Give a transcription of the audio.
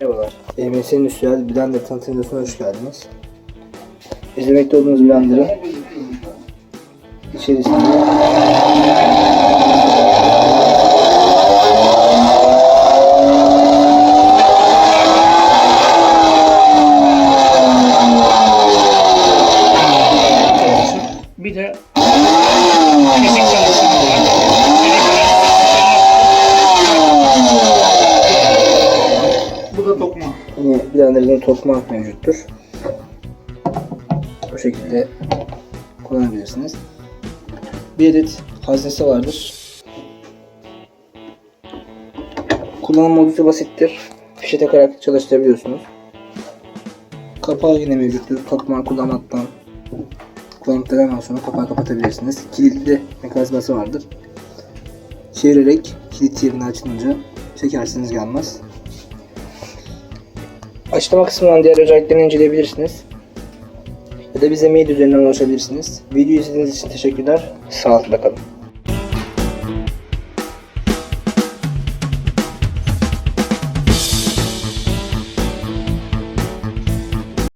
Merhabalar. EMS'nin Üstüel Blender tanıtım hoş geldiniz. İzlemekte olduğunuz Blender'ın içerisinde Bir de fizik çalışımı var. Bu da tokma. yine Blender'ın tokma mevcuttur. Bu şekilde kullanabilirsiniz. Bir adet haznesi vardır. Kullanım oldukça basittir. Fişe takarak çalıştırabiliyorsunuz. Kapağı yine mevcuttur. Tokma kullanmaktan kullandıktan sonra kapağı kapatabilirsiniz. Kilitli mekanizması vardır. Çevirerek kilit yerini açılınca çekersiniz gelmez. Açıklama kısmından diğer özelliklerini inceleyebilirsiniz. Ya da bize mail üzerinden ulaşabilirsiniz. Video izlediğiniz için teşekkürler. Sağlıkla kalın.